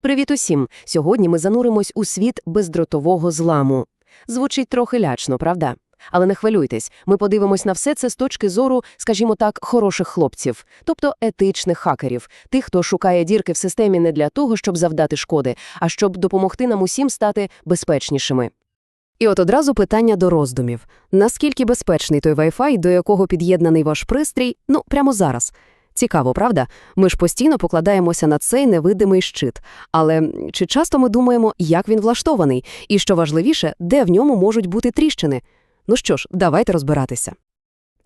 Привіт усім! Сьогодні ми зануримось у світ бездротового зламу. Звучить трохи лячно, правда? Але не хвилюйтесь, ми подивимось на все це з точки зору, скажімо так, хороших хлопців, тобто етичних хакерів, тих, хто шукає дірки в системі не для того, щоб завдати шкоди, а щоб допомогти нам усім стати безпечнішими. І от одразу питання до роздумів. Наскільки безпечний той Wi-Fi, до якого під'єднаний ваш пристрій, ну, прямо зараз? Цікаво, правда? Ми ж постійно покладаємося на цей невидимий щит. Але чи часто ми думаємо, як він влаштований, і що важливіше, де в ньому можуть бути тріщини? Ну що ж, давайте розбиратися.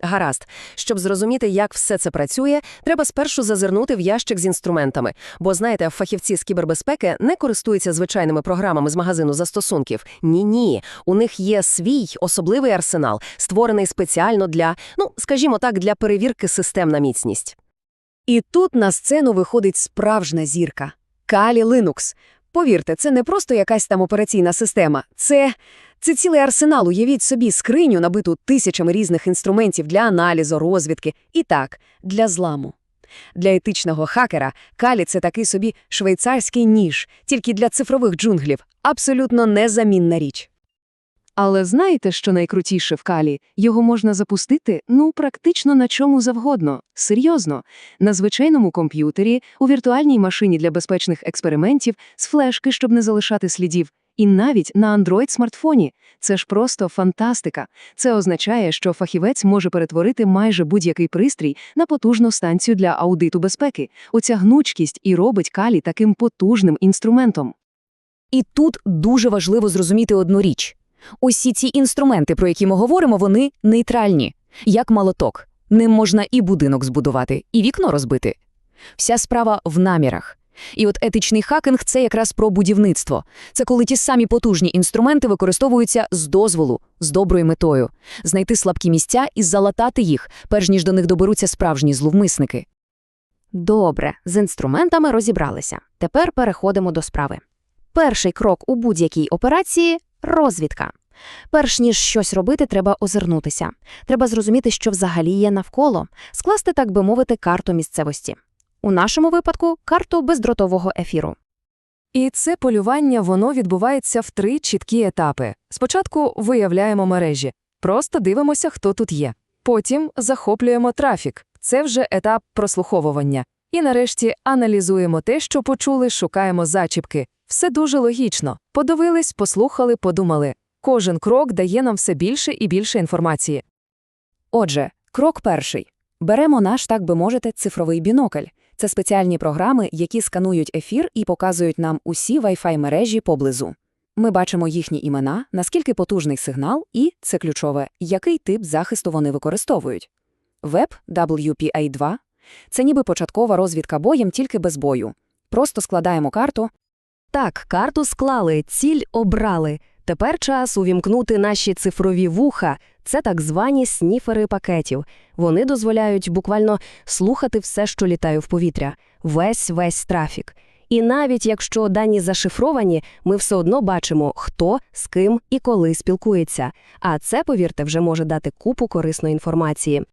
Гаразд. Щоб зрозуміти, як все це працює, треба спершу зазирнути в ящик з інструментами. Бо, знаєте, фахівці з кібербезпеки не користуються звичайними програмами з магазину застосунків. Ні-ні. У них є свій особливий арсенал, створений спеціально для, ну, скажімо так, для перевірки систем на міцність. І тут на сцену виходить справжня зірка – Калі Linux. Повірте, це не просто якась там операційна система. Це, це цілий арсенал, уявіть собі, скриню, набиту тисячами різних інструментів для аналізу, розвідки і так, для зламу. Для етичного хакера Калі – це такий собі швейцарський ніж, тільки для цифрових джунглів. Абсолютно незамінна річ. Але знаєте, що найкрутіше в Калі? Його можна запустити, ну, практично на чому завгодно. Серйозно. На звичайному комп'ютері, у віртуальній машині для безпечних експериментів, з флешки, щоб не залишати слідів. І навіть на Android-смартфоні. Це ж просто фантастика. Це означає, що фахівець може перетворити майже будь-який пристрій на потужну станцію для аудиту безпеки. Оця гнучкість і робить Калі таким потужним інструментом. І тут дуже важливо зрозуміти одну річ. Усі ці інструменти, про які ми говоримо, вони нейтральні, як молоток. Ним можна і будинок збудувати, і вікно розбити. Вся справа в намірах. І от етичний хакинг – це якраз про будівництво. Це коли ті самі потужні інструменти використовуються з дозволу, з доброю метою. Знайти слабкі місця і залатати їх, перш ніж до них доберуться справжні зловмисники. Добре, з інструментами розібралися. Тепер переходимо до справи. Перший крок у будь-якій операції – розвідка. Перш ніж щось робити, треба озирнутися. Треба зрозуміти, що взагалі є навколо, скласти, так би мовити, карту місцевості. У нашому випадку – карту бездротового ефіру. І це полювання воно відбувається в три чіткі етапи. Спочатку виявляємо мережі, просто дивимося, хто тут є. Потім захоплюємо трафік. Це вже етап прослуховування. І нарешті аналізуємо те, що почули, шукаємо зачіпки. Все дуже логічно. Подивились, послухали, подумали. Кожен крок дає нам все більше і більше інформації. Отже, крок перший. Беремо наш, так би мовити, цифровий бінокль. Це спеціальні програми, які сканують ефір і показують нам усі Wi-Fi мережі поблизу. Ми бачимо їхні імена, наскільки потужний сигнал і, це ключове, який тип захисту вони використовують. Веб WPA2 – це ніби початкова розвідка боєм тільки без бою. Просто складаємо карту. Так, карту склали, ціль обрали. Тепер час увімкнути наші цифрові вуха. Це так звані сніфери пакетів. Вони дозволяють буквально слухати все, що літає в повітря, весь весь трафік. І навіть якщо дані зашифровані, ми все одно бачимо, хто, з ким і коли спілкується. А це, повірте, вже може дати купу корисної інформації.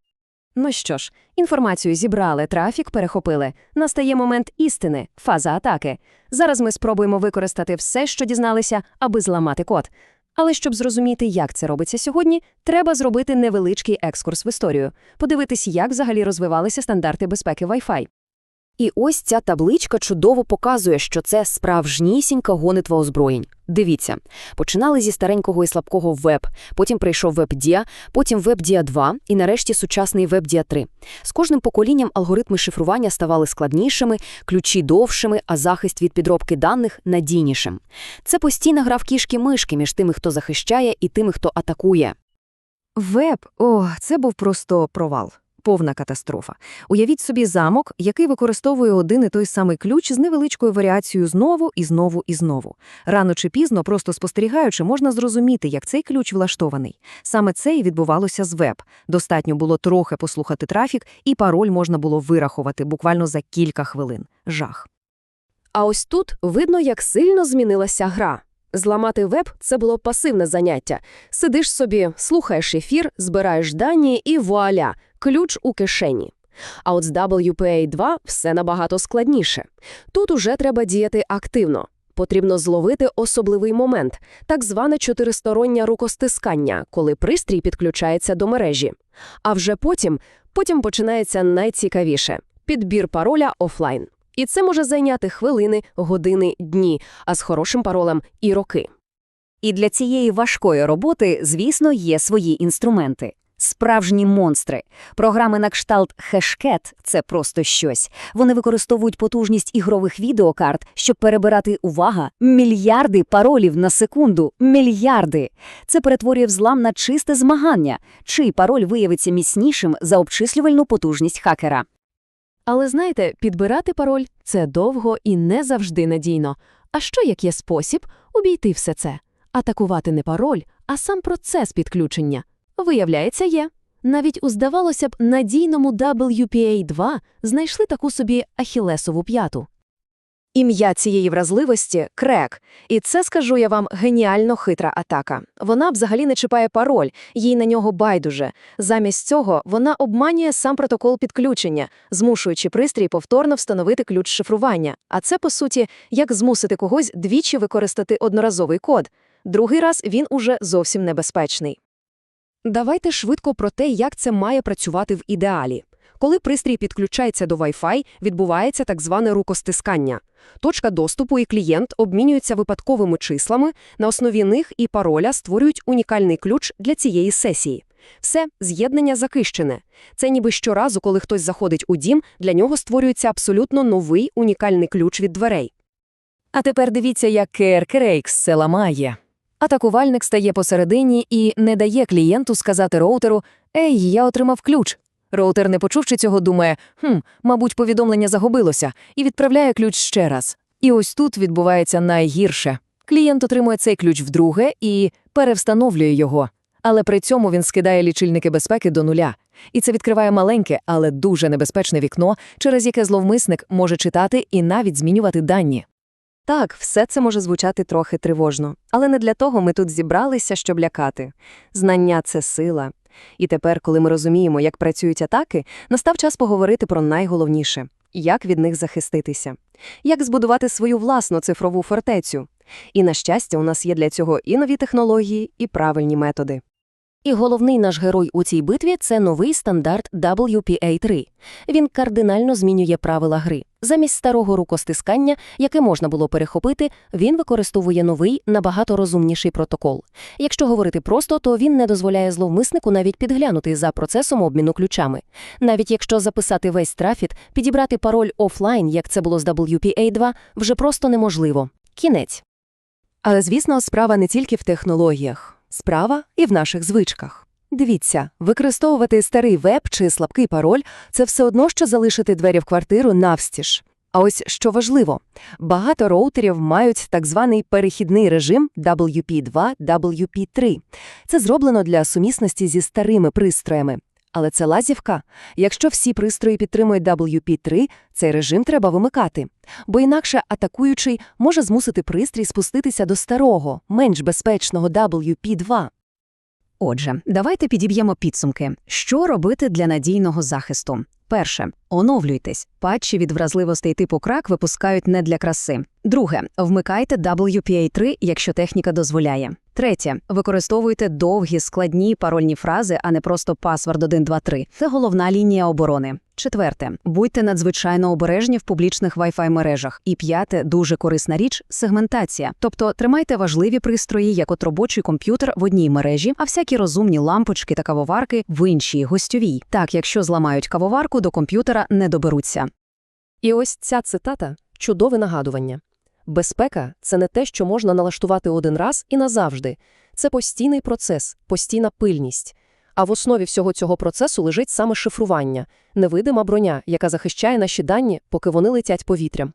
Ну що ж, інформацію зібрали, трафік перехопили. Настає момент істини, фаза атаки. Зараз ми спробуємо використати все, що дізналися, аби зламати код. Але щоб зрозуміти, як це робиться сьогодні, треба зробити невеличкий екскурс в історію, подивитись, як взагалі розвивалися стандарти безпеки Wi-Fi. І ось ця табличка чудово показує, що це справжнісінька гонитва озброєнь. Дивіться, починали зі старенького і слабкого веб, потім прийшов WebDia, потім WebDia 2 і нарешті сучасний WebDia 3. З кожним поколінням алгоритми шифрування ставали складнішими, ключі довшими, а захист від підробки даних надійнішим. Це постійна гра в кішки-мишки між тими, хто захищає, і тими, хто атакує. Веб, о, це був просто провал. Повна катастрофа. Уявіть собі замок, який використовує один і той самий ключ з невеличкою варіацією знову і знову і знову. Рано чи пізно, просто спостерігаючи, можна зрозуміти, як цей ключ влаштований. Саме це і відбувалося з веб. Достатньо було трохи послухати трафік, і пароль можна було вирахувати буквально за кілька хвилин. Жах. А ось тут видно, як сильно змінилася гра. Зламати веб – це було пасивне заняття. Сидиш собі, слухаєш ефір, збираєш дані і вуаля – ключ у кишені. А от з WPA2 все набагато складніше. Тут уже треба діяти активно. Потрібно зловити особливий момент – так зване чотиристороннє рукостискання, коли пристрій підключається до мережі. А вже потім, потім починається найцікавіше – підбір пароля офлайн. І це може зайняти хвилини, години, дні, а з хорошим паролем – і роки. І для цієї важкої роботи, звісно, є свої інструменти. Справжні монстри. Програми на кшталт Hashcat – це просто щось. Вони використовують потужність ігрових відеокарт, щоб перебирати, увага, мільярди паролів на секунду. Мільярди! Це перетворює взлам на чисте змагання, чий пароль виявиться міцнішим за обчислювальну потужність хакера. Але знаєте, підбирати пароль – це довго і не завжди надійно. А що як є спосіб обійти все це? Атакувати не пароль, а сам процес підключення. Виявляється, є. Навіть у, здавалося б, надійному WPA2 знайшли таку собі ахілесову п'яту. Ім'я цієї вразливості – крек. І це, скажу я вам, геніально хитра атака. Вона взагалі не чіпає пароль, їй на нього байдуже. Замість цього вона обманює сам протокол підключення, змушуючи пристрій повторно встановити ключ шифрування. А це, по суті, як змусити когось двічі використати одноразовий код. Другий раз він уже зовсім небезпечний. Давайте швидко про те, як це має працювати в ідеалі. Коли пристрій підключається до Wi-Fi, відбувається так зване рукостискання. Точка доступу і клієнт обмінюються випадковими числами, на основі них і пароля створюють унікальний ключ для цієї сесії. Все, з'єднання закищене. Це ніби щоразу, коли хтось заходить у дім, для нього створюється абсолютно новий унікальний ключ від дверей. А тепер дивіться, як Керкерейкс це ламає. Атакувальник стає посередині і не дає клієнту сказати роутеру «Ей, я отримав ключ». Роутер, не почувши цього, думає «Хм, мабуть, повідомлення загубилося» і відправляє ключ ще раз. І ось тут відбувається найгірше. Клієнт отримує цей ключ вдруге і перевстановлює його. Але при цьому він скидає лічильники безпеки до нуля. І це відкриває маленьке, але дуже небезпечне вікно, через яке зловмисник може читати і навіть змінювати дані. Так, все це може звучати трохи тривожно, але не для того ми тут зібралися, щоб лякати. Знання – це сила. І тепер, коли ми розуміємо, як працюють атаки, настав час поговорити про найголовніше – як від них захиститися, як збудувати свою власну цифрову фортецю. І, на щастя, у нас є для цього і нові технології, і правильні методи. І головний наш герой у цій битві – це новий стандарт WPA3. Він кардинально змінює правила гри. Замість старого рукостискання, яке можна було перехопити, він використовує новий, набагато розумніший протокол. Якщо говорити просто, то він не дозволяє зловмиснику навіть підглянути за процесом обміну ключами. Навіть якщо записати весь трафіт, підібрати пароль офлайн, як це було з WPA2, вже просто неможливо. Кінець. Але, звісно, справа не тільки в технологіях. Справа і в наших звичках. Дивіться, використовувати старий веб чи слабкий пароль – це все одно, що залишити двері в квартиру навстіж. А ось що важливо, багато роутерів мають так званий перехідний режим WP2, WP3. Це зроблено для сумісності зі старими пристроями. Але це лазівка. Якщо всі пристрої підтримують WP3, цей режим треба вимикати. Бо інакше атакуючий може змусити пристрій спуститися до старого, менш безпечного WP2. Отже, давайте підіб'ємо підсумки. Що робити для надійного захисту? Перше. Оновлюйтесь. Патчі від вразливостей типу крак випускають не для краси. Друге. Вмикайте WPA3, якщо техніка дозволяє. Третє. Використовуйте довгі, складні парольні фрази, а не просто паспорт 123. Це головна лінія оборони. Четверте. Будьте надзвичайно обережні в публічних Wi-Fi мережах. І п'яте, дуже корисна річ – сегментація. Тобто тримайте важливі пристрої, як от робочий комп'ютер в одній мережі, а всякі розумні лампочки та кавоварки в іншій, гостьовій. Так, якщо зламають кавоварку, до комп'ютера не доберуться. І ось ця цитата – чудове нагадування. Безпека – це не те, що можна налаштувати один раз і назавжди. Це постійний процес, постійна пильність. А в основі всього цього процесу лежить саме шифрування, невидима броня, яка захищає наші дані, поки вони летять повітрям.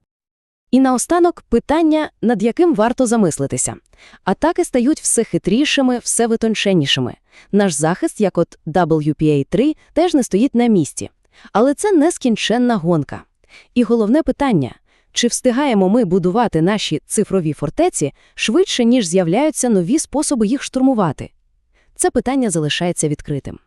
І наостанок питання, над яким варто замислитися. Атаки стають все хитрішими, все витонченішими. Наш захист, як от WPA3, теж не стоїть на місці. Але це нескінченна гонка. І головне питання – чи встигаємо ми будувати наші цифрові фортеці швидше, ніж з'являються нові способи їх штурмувати? Це питання залишається відкритим.